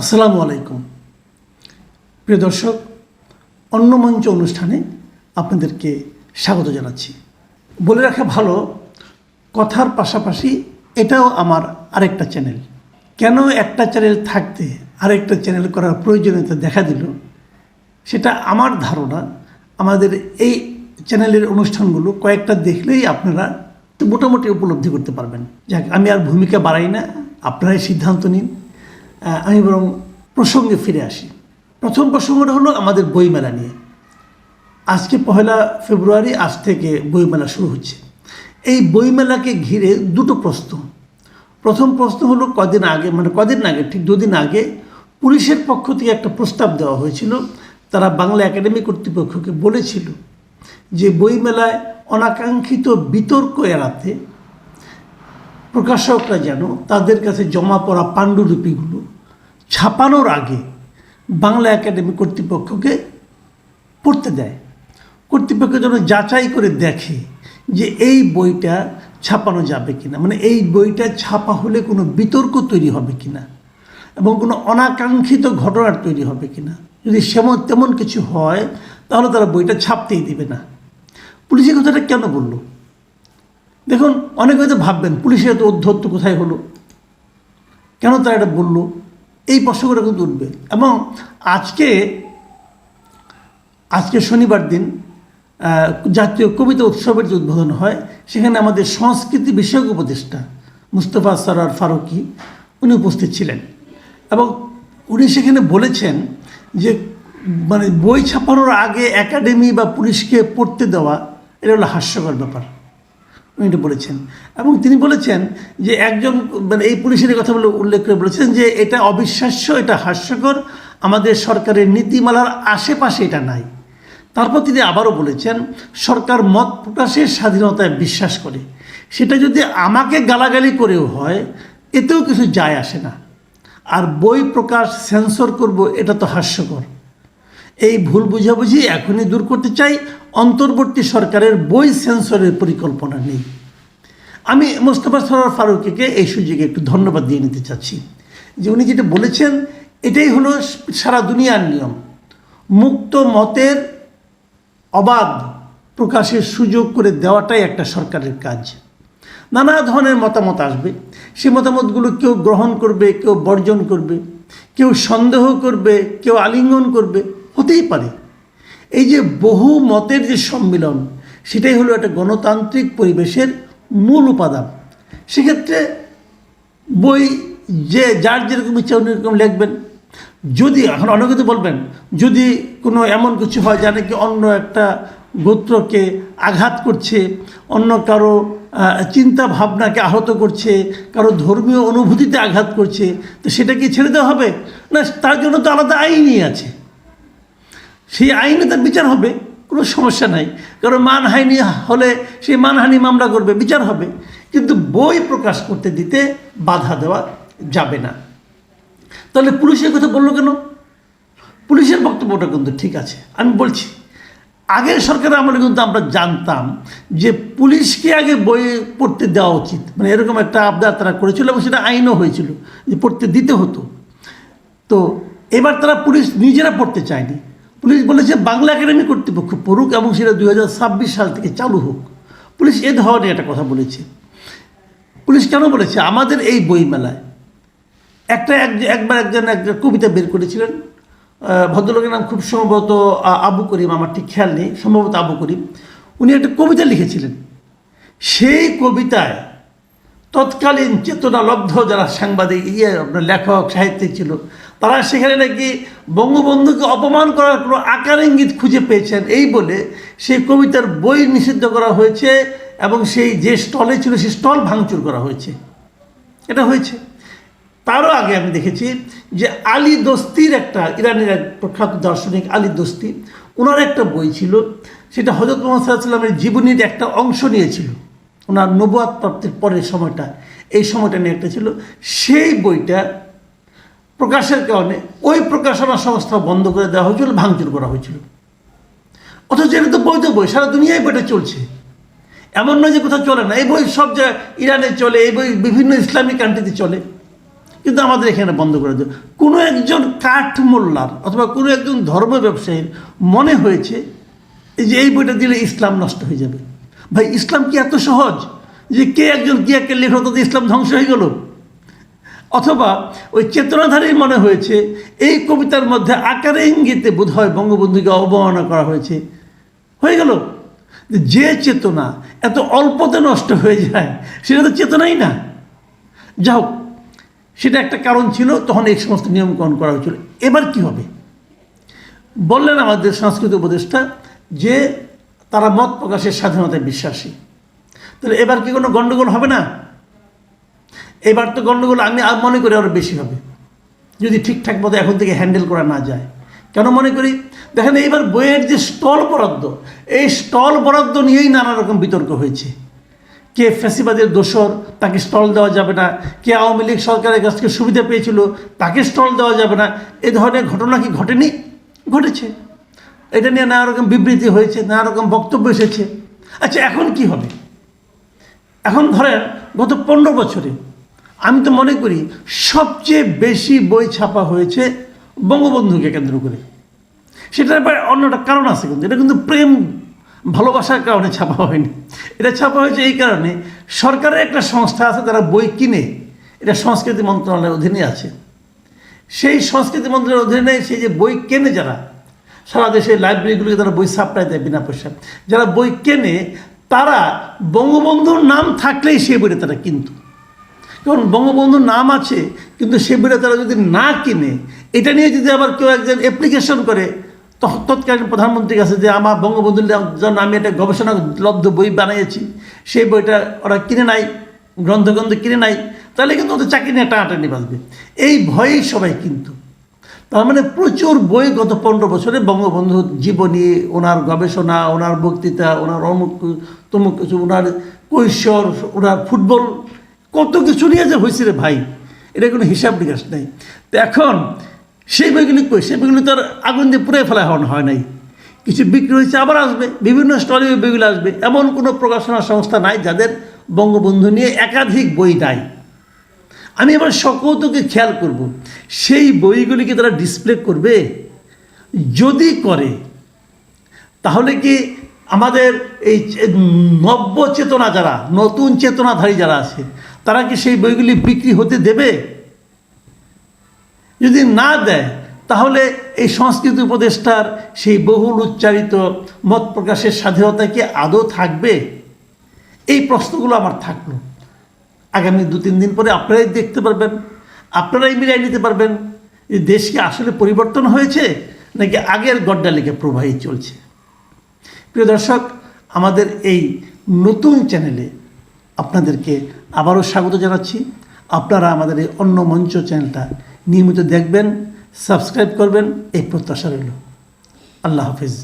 আসসালামু আলাইকুম। প্রিয় দর্শক, অন্য মঞ্চ অনুষ্ঠানে আপনাদেরকে স্বাগত জানাচ্ছি। বলে রাখা ভালো, কথার পাশাপাশি এটাও আমার আরেকটা চ্যানেল। কেন একটা চ্যানেল থাকতে আরেকটা চ্যানেল করার প্রয়োজনীয়তা দেখা দিল, সেটা আমার ধারণা। আমাদের এই চ্যানেলের অনুষ্ঠানগুলো কয়েকটা দেখলেই আপনারা মোটামুটি উপলব্ধি করতে পারবেন। যাক, আমি আর ভূমিকা বাড়াই না, আপনারাই সিদ্ধান্ত নিন। আমি বরং প্রসঙ্গে ফিরে আসি। প্রথম প্রসঙ্গটা হলো আমাদের বইমেলা নিয়ে। আজকে পহেলা ফেব্রুয়ারি, আজ থেকে বইমেলা শুরু হচ্ছে। এই বইমেলাকে ঘিরে দুটো প্রশ্ন। প্রথম প্রশ্ন হলো, কদিন আগে মানে কদিন আগে, ঠিক দুদিন আগে পুলিশের পক্ষ থেকে একটা প্রস্তাব দেওয়া হয়েছিল। তারা বাংলা একাডেমি কর্তৃপক্ষকে বলেছিল যে বইমেলায় অনাকাঙ্ক্ষিত বিতর্ক এড়াতে প্রকাশকরা যেন তাদের কাছে জমা পড়া পাণ্ডুলিপিগুলো ছাপানোর আগে বাংলা একাডেমি কর্তৃপক্ষকে পড়তে দেয়। কর্তৃপক্ষ যেন যাচাই করে দেখে যে এই বইটা ছাপানো যাবে কিনা। মানে এই বইটা ছাপা হলে কোনো বিতর্ক তৈরি হবে কিনা এবং কোনো অনাকাঙ্ক্ষিত ঘটনার তৈরি হবে কিনা। যদি সেমন তেমন কিছু হয়, তাহলে তারা বইটা ছাপতেই দিবে না। পুলিশের কথাটা কেন বলল? দেখুন, অনেকে হয়তো ভাববেন, পুলিশের এত অধ্যত্ত কোথায় হলো? কেন তারা এটা বলল? এই প্রশ্নগুলো কিন্তু উঠবে। এবং আজকে আজকে শনিবার দিন জাতীয় কবিতা উৎসবের যে উদ্বোধন হয়, সেখানে আমাদের সংস্কৃতি বিষয়ক উপদেষ্টা মুস্তফা সরার ফারুকি, উনি উপস্থিত ছিলেন। এবং উনি সেখানে বলেছেন যে মানে বই ছাপানোর আগে একাডেমি বা পুলিশকে পড়তে দেওয়া, এটা হলো হাস্যকর ব্যাপার। উনি এটা বলেছেন। এবং তিনি বলেছেন যে একজন মানে এই পুলিশের কথা বলে উল্লেখ করে বলেছেন যে এটা অবিশ্বাস্য, এটা হাস্যকর, আমাদের সরকারের নীতিমালার আশেপাশে এটা নাই। তারপর তিনি আবারও বলেছেন, সরকার মত প্রকাশের স্বাধীনতায় বিশ্বাস করে। সেটা যদি আমাকে গালাগালি করেও হয়, এতেও কিছু যায় আসে না। আর বই প্রকাশ, সেন্সর করব, এটা তো হাস্যকর। এই ভুল বুঝাবুঝি এখনই দূর করতে চাই। অন্তর্বর্তী সরকারের বই সেন্সরের পরিকল্পনা নেই আমি মোস্তফা সরার ফারুকিকে এই সুযোগে একটু ধন্যবাদ দিয়ে নিতে চাচ্ছি। যে উনি যেটা বলেছেন, এটাই হলো সারা দুনিয়ার নিয়ম। মুক্ত মতের অবাধ প্রকাশের সুযোগ করে দেওয়াটাই একটা সরকারের কাজ। নানা ধরনের মতামত আসবে। সেই মতামতগুলো কেউ গ্রহণ করবে, কেউ বর্জন করবে, কেউ সন্দেহ করবে, কেউ আলিঙ্গন করবে। হতেই পারে। এই যে বহু মতের যে সম্মিলন, সেটাই হলো একটা গণতান্ত্রিক পরিবেশের মূল উপাদান। সেক্ষেত্রে বই যে, যার যেরকম ইচ্ছা উনি এরকম লিখবেন। যদি, এখন অনেকে তো বলবেন, যদি কোনো এমন কিছু হয় যা নাকি অন্য একটা গোত্রকে আঘাত করছে, অন্য কারও চিন্তা ভাবনাকে আহত করছে, কারও ধর্মীয় অনুভূতিতে আঘাত করছে, তো সেটা কি ছেড়ে দেওয়া হবে? না, তার জন্য তো আলাদা আইনই আছে। সেই আইনে তার বিচার হবে, কোনো সমস্যা নাই। কারণ মানহানি হলে সেই মানহানি মামলা করবে, বিচার হবে। কিন্তু বই প্রকাশ করতে দিতে বাধা দেওয়া যাবে না। তাহলে পুলিশের কথা বলল কেন? পুলিশের বক্তব্যটা কিন্তু ঠিক আছে। আমি বলছি, আগের সরকারের আমলে কিন্তু আমরা জানতাম যে পুলিশকে আগে বই পড়তে দেওয়া উচিত। মানে এরকম একটা আবদার তারা করেছিল এবং সেটা আইনও হয়েছিল যে পড়তে দিতে হতো। তো এবার তারা পুলিশ নিজেরা পড়তে চায়নি। পুলিশ বলেছে বাংলা একাডেমি কর্তৃপক্ষ পড়ুক এবং সেটা দু হাজার ছাব্বিশ সাল থেকে চালু হোক। পুলিশ এ ধরনের একটা কথা বলেছে। পুলিশ কেন বলেছে? আমাদের এই বইমেলায় একটা এক, একবার একজন একজন কবিতা বের করেছিলেন। ভদ্রলোকের নাম খুব সম্ভবত আবু করিম, আমার ঠিক খেয়াল নেই। সম্ভবত আবু করিম। উনি একটা কবিতা লিখেছিলেন। সেই কবিতায় তৎকালীন চেতনালব্ধ যারা সাংবাদিক ইয়ে আপনার লেখক, সাহিত্যিক ছিল, তারা সেখানে নাকি বঙ্গবন্ধুকে অপমান করার কোনো আকার ইঙ্গিত খুঁজে পেয়েছেন। এই বলে সেই কবিতার বই নিষিদ্ধ করা হয়েছে এবং সেই যে স্টলে ছিল, সেই স্টল ভাঙচুর করা হয়েছে। এটা হয়েছে। তারও আগে আমি দেখেছি যে আলী দস্তির একটা, ইরানের এক প্রখ্যাত দার্শনিক আলী দস্তি ওনার একটা বই ছিল, সেটা হজরত মোহাম্মদ সাল্লাহ সাল্লামের জীবনীর একটা অংশ নিয়েছিল। ওনার নবুয়াত প্রাপ্তির পরের সময়টা, এই সময়টা নিয়ে একটা ছিল। সেই বইটা প্রকাশের কারণে ওই প্রকাশনা সংস্থা বন্ধ করে দেওয়া হয়েছিল, ভাঙচুর করা হয়েছিল। অথচ এটা তো বৈধ বই, সারা দুনিয়ায় বইটা চলছে। এমন নয় যে কোথাও চলে না। এই বই সব জায়গায়, ইরানে চলে, এই বই বিভিন্ন ইসলামিক কান্ট্রিতে চলে। কিন্তু আমাদের এখানে বন্ধ করে দেবে কোনো একজন কাঠ মোল্লার অথবা কোনো একজন ধর্ম ব্যবসায়ীর মনে হয়েছে যে এই বইটা দিলে ইসলাম নষ্ট হয়ে যাবে। ভাই, ইসলাম কি এত সহজ যে কে একজন কি একটা লেখক তাতে ইসলাম ধ্বংস হয়ে গেল? অথবা ওই চেতনাধারী মনে হয়েছে, এই কবিতার মধ্যে আকারে ইঙ্গিতে বোধ হয় বঙ্গবন্ধুকে অবমাননা করা হয়েছে। হয়ে গেল? যে চেতনা এত অল্পতে নষ্ট হয়ে যায়, সেটা তো চেতনাই না। যা হোক, সেটা একটা কারণ ছিল, তখন এই সমস্ত নিয়মকরণ করা হয়েছিল। এবার কি হবে? বললেন আমাদের সংস্কৃত উপদেষ্টা যে তারা মত প্রকাশের স্বাধীনতায় বিশ্বাসী। তাহলে এবার কি কোনো গণ্ডগোল হবে না? এবার তো গণ্ডগোল আমি মনে করি আরও বেশি হবে। যদি ঠিকঠাক মতো এখন থেকে হ্যান্ডেল করা না যায়। কেন মনে করি? দেখেন এইবার বইয়ের যে স্টল বরাদ্দ, এই স্টল বরাদ্দ নিয়েই নানা রকম বিতর্ক হয়েছে। কে ফ্যাসিবাদের দোসর তাকে স্টল দেওয়া যাবে না। কে আওয়ামী লীগ সরকারের কাছ থেকে সুবিধা পেয়েছিল, তাকে স্টল দেওয়া যাবে না। এ ধরনের ঘটনা কি ঘটেনি? ঘটেছে। এটা নিয়ে নানা রকম বিবৃতি হয়েছে, নানা রকম বক্তব্য এসেছে। আচ্ছা এখন কি হবে? এখন ধরেন, গত পনেরো বছরে আমি তো মনে করি সবচেয়ে বেশি বই ছাপা হয়েছে বঙ্গবন্ধুকে কেন্দ্র করে। সেটার ব্যাপারে অন্যটা কারণ আছে কিন্তু, এটা কিন্তু প্রেম, ভালোবাসার কারণে ছাপা হয়নি। এটা ছাপা হয়েছে এই কারণে সরকারের একটা সংস্থা আছে, তারা বই কিনে, এটা সংস্কৃতি মন্ত্রণালয়ের অধীনে আছে। সেই সংস্কৃতি মন্ত্রণালয়ের অধীনে সেই যে বই কেনে যারা সারা দেশের লাইব্রেরিগুলোকে তারা বই সাপ্লাই দেয় বিনা পয়সা যারা বই কেনে, তারা বঙ্গবন্ধুর নাম থাকলেই সেই বইটা তারা কিন্তু। কারণ বঙ্গবন্ধুর নাম আছে, কিন্তু সে বইটা তারা যদি না কিনে, এটা নিয়ে যদি আবার কেউ একজন অ্যাপ্লিকেশন করে তৎকালীন প্রধানমন্ত্রীর কাছে যে আমার বঙ্গবন্ধুর জন্য আমি একটা গবেষণা লব্ধ বই বানিয়েছি, সেই বইটা ওরা কিনে নাই গ্রন্থগ্রন্থ কিনে নাই, তাহলে কিন্তু ওদের চাকরি নিয়ে টানাটানি বাঁচবে এই ভয়েই সবাই কিন্তু। তার মানে প্রচুর বই গত পনেরো বছরে বঙ্গবন্ধুর জীবনী, ওনার গবেষণা, ওনার বক্তৃতা, ওনার অমুক তমুক কিছু, ওনার কৈশোর, ওনার ফুটবল, কত কিছু নিয়ে যে হয়েছে রে ভাই, এটা কোনো হিসাব নিকাশ নেই। তো এখন সেই বইগুলি কই? সেই বইগুলি তো আর আগুন দিয়ে পুড়ে ফেলা হয় নাই। কিছু বিক্রি হয়েছে, আবার আসবে। বিভিন্ন স্টলে বইগুলো আসবে। এমন কোনো প্রকাশনা সংস্থা নাই যাদের বঙ্গবন্ধু নিয়ে একাধিক বই নাই। আমি এবার সকৌতকে খেয়াল করব। সেই বইগুলিকে তারা ডিসপ্লে করবে। যদি করে, তাহলে কি আমাদের এই নব্য চেতনা যারা, নতুন চেতনাধারী যারা আছে, তারা কি সেই বইগুলি বিক্রি হতে দেবে? যদি না দেয়, তাহলে এই সংস্কৃতি উপদেষ্টার সেই বহুল উচ্চারিত মত প্রকাশের স্বাধীনতা কি আদৌ থাকবে? এই প্রশ্নগুলো আমার থাকল। আগামী দু, তিন দিন পরে আপনারাই দেখতে পারবেন, আপনারাই মিলাই নিতে পারবেন যে দেশ কি আসলে পরিবর্তন হয়েছে নাকি আগের গড্ডা গড্ডালিকে প্রবাহী চলছে? প্রিয় দর্শক, আমাদের এই নতুন চ্যানেলে আপনাদেরকে আবারও স্বাগত জানাচ্ছি। আপনারা আমাদের এই অন্য মঞ্চ চ্যানেলটা নিয়মিত দেখবেন, সাবস্ক্রাইব করবেন, এই প্রত্যাশা রইল। আল্লাহ হাফিজ।